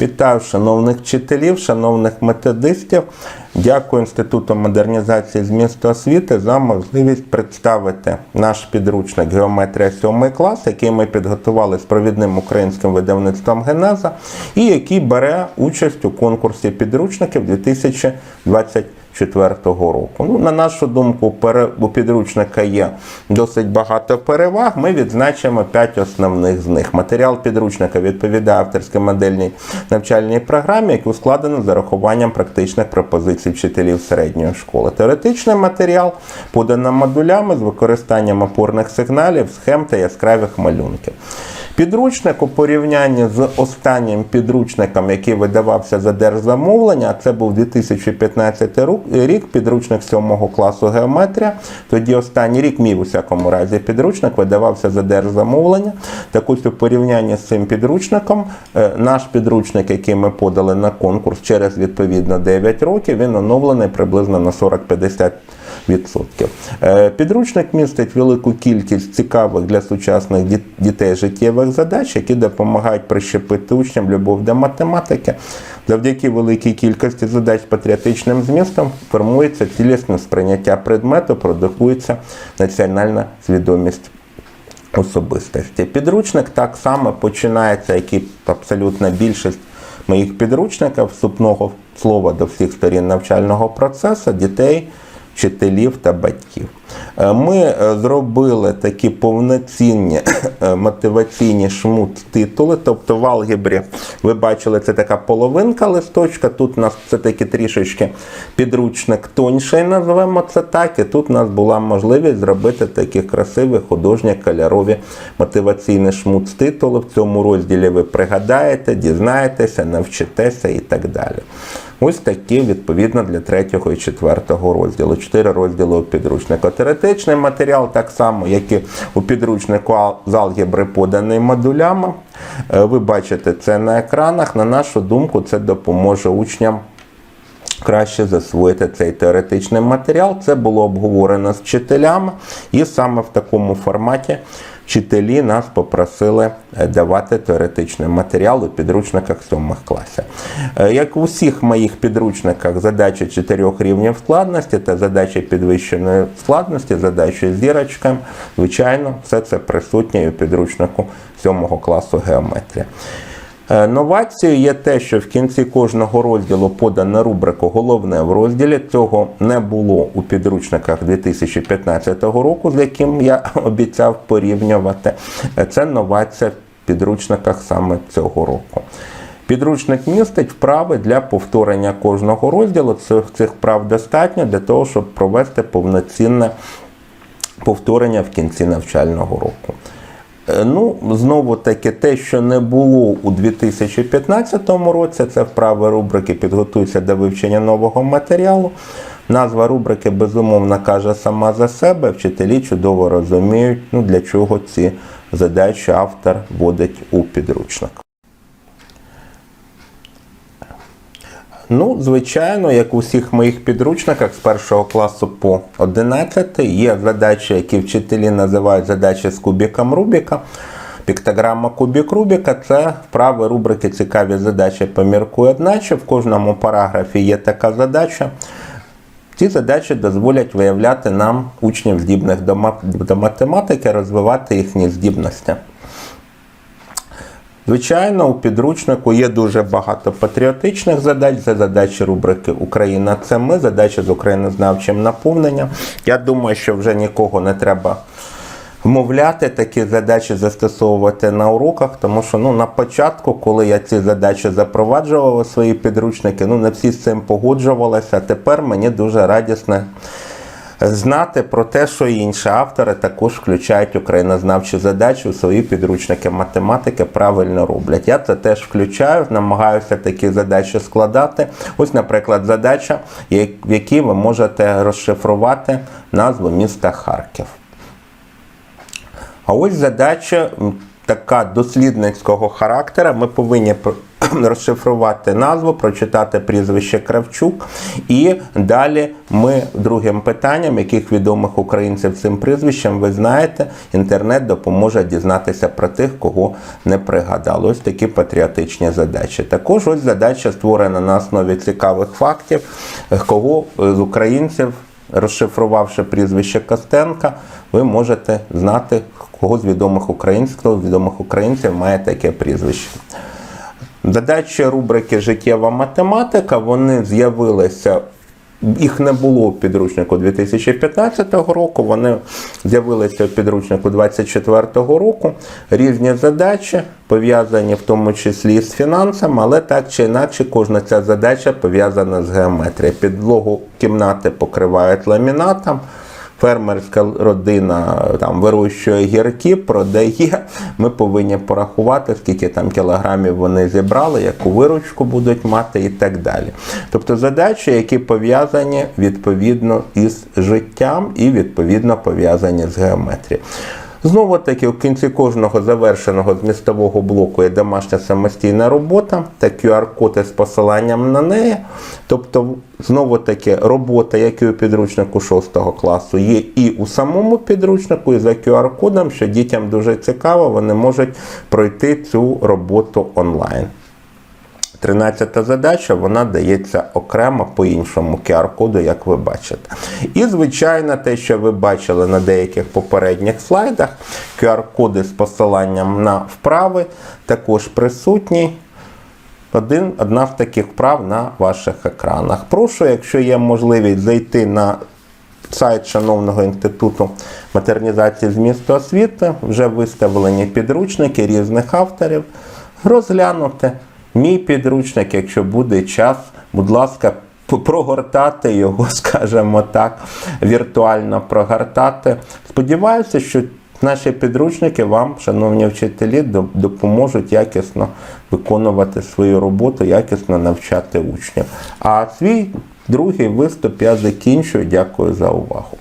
Вітаю шановних вчителів, шановних методистів. Дякую Інституту модернізації з міста освіти за можливість представити наш підручник Геометрія 7 клас, який ми підготували з провідним українським видавництвом Генеза, і який бере участь у конкурсі підручників 2024 року. Ну, на нашу думку, у підручника є досить багато переваг. Ми відзначимо 5 основних з них. Матеріал підручника відповідає авторській модельній навчальній програмі, яку складено з урахуванням практичних пропозицій вчителів середньої школи. Теоретичний матеріал подано модулями з використанням опорних сигналів, схем та яскравих малюнків. Підручник у порівнянні з останнім підручником, який видавався за держзамовлення, це був 2015 рік, підручник 7 класу геометрія. Тоді останній рік мій у всякому разі підручник видавався за держзамовлення. Так ось у порівнянні з цим підручником, е, наш підручник, який ми подали на конкурс через відповідно 9 років, він оновлений приблизно на 40-50 відсотків. Е, Підручник містить велику кількість цікавих для сучасних дітей життєвих задач, які допомагають прищепити учням любов до математики. Завдяки великій кількості задач з патріотичним змістом формується цілісне сприйняття предмету, продукується національна свідомість особистості. Підручник так само починається, як і абсолютна більшість моїх підручників, вступного слова до всіх сторін навчального процесу, дітей, вчителів та батьків. Е, Ми е, зробили такі повноцінні е, мотиваційні шмут-титули, тобто в алгебрі ви бачили, це така половинка листочка, тут у нас це таки трішечки підручник тоньший, назвемо це так, і тут у нас була можливість зробити такі красиві художні кольорові мотиваційні шмут-титули. В цьому розділі ви пригадаєте, дізнаєтеся, навчитеся і так далі. Ось такі відповідно для третього і четвертого розділу. Чотири розділи у підручнику. Теоретичний матеріал так само, як і у підручнику з алгебри поданий модулями. Е, Ви бачите це на екранах. На нашу думку, це допоможе учням краще засвоїти цей теоретичний матеріал. Це було обговорено з вчителями, і саме в такому форматі вчителі нас попросили е, давати теоретичний матеріал у підручниках сьомих класів. Е, Як у всіх моїх підручниках, задачі чотирьох рівнів складності та задачі підвищеної складності, задачі з звичайно, все це присутнє у підручнику сьомого класу геометрія. Е, Новацією є те, що в кінці кожного розділу подана рубрика Головне в розділі. Цього не було у підручниках 2015 року, з яким я обіцяв порівнювати. Е, Це новація в підручниках саме цього року. Підручник містить вправи для повторення кожного розділу. Цих, цих вправ достатньо для того, щоб провести повноцінне повторення в кінці навчального року. Е, Ну, знову таки, те, що не було у 2015 році, це вправи рубрики Підготуйся до вивчення нового матеріалу. Назва рубрики безумовно каже сама за себе. Вчителі чудово розуміють, ну, для чого ці задачі автор вводить у підручник. Ну, звичайно, як у всіх моїх підручниках з першого класу по 11 є задачі, які вчителі називають задачі з кубіком Рубіка. Піктограма кубік Рубіка це вправи рубрики Цікаві задачі поміркує одначе. В кожному параграфі є така задача. Ці задачі дозволять виявляти нам учнів здібних до математики, розвивати їхні здібності. Звичайно, у підручнику є дуже багато патріотичних задач. Це задачі рубрики Україна це ми, задачі з українознавчим наповненням. Я думаю, що вже нікого не треба вмовляти такі задачі застосовувати на уроках, тому що ну, на початку, коли я ці задачі запроваджував у свої підручники, ну не всі з цим погоджувалися. Тепер мені дуже радісно знати про те, що і інші автори також включають українознавчі задачі у свої підручники математики, правильно роблять. Я це теж включаю, намагаюся такі задачі складати. Ось, наприклад, задача, в якій ви можете розшифрувати назву міста Харків. А ось задача така дослідницького характеру. Ми повинні розшифрувати назву, прочитати прізвище Кравчук. І далі ми другим питанням, яких відомих українців цим прізвищем, ви знаєте, інтернет допоможе дізнатися про тих, кого не пригадали. Ось такі патріотичні задачі. Також ось задача створена на основі цікавих фактів, кого з українців. Розшифрувавши прізвище Костенка, ви можете знати, кого з відомих українців, хто з відомих українців має таке прізвище. Задачі рубрики Життєва математика вони з'явилися. Їх не було у підручнику 2015 року, вони з'явилися у підручнику 2024 року. Різні задачі пов'язані в тому числі з фінансами, але так чи інакше, кожна ця задача пов'язана з геометрією. Підлогу кімнати покривають ламінатом. Фермерська родина там вирощує гірки, продає. Ми повинні порахувати, скільки там кілограмів вони зібрали, яку виручку будуть мати і так далі. Тобто задачі, які пов'язані відповідно із життям і відповідно пов'язані з геометрією. Знову таки, у кінці кожного завершеного змістового блоку є домашня самостійна робота та QR-код із посиланням на неї. Тобто, знову таки, робота, як і у підручнику 6 класу, є і у самому підручнику, і за QR-кодом, що дітям дуже цікаво, вони можуть пройти цю роботу онлайн. Тринадцята задача вона дається окремо по іншому QR-коду, як ви бачите. І, звичайно, те, що ви бачили на деяких попередніх слайдах, QR-коди з посиланням на вправи також присутні. Один, одна з таких вправ на ваших екранах. Прошу, якщо є можливість зайти на сайт Шановного інституту модернізації змісту освіти, вже виставлені підручники різних авторів, розглянути. Мій підручник, якщо буде час, будь ласка, прогортати його, скажімо так, віртуально прогортати. Сподіваюся, що наші підручники вам, шановні вчителі, допоможуть якісно виконувати свою роботу, якісно навчати учнів. А свій другий виступ я закінчую. Дякую за увагу.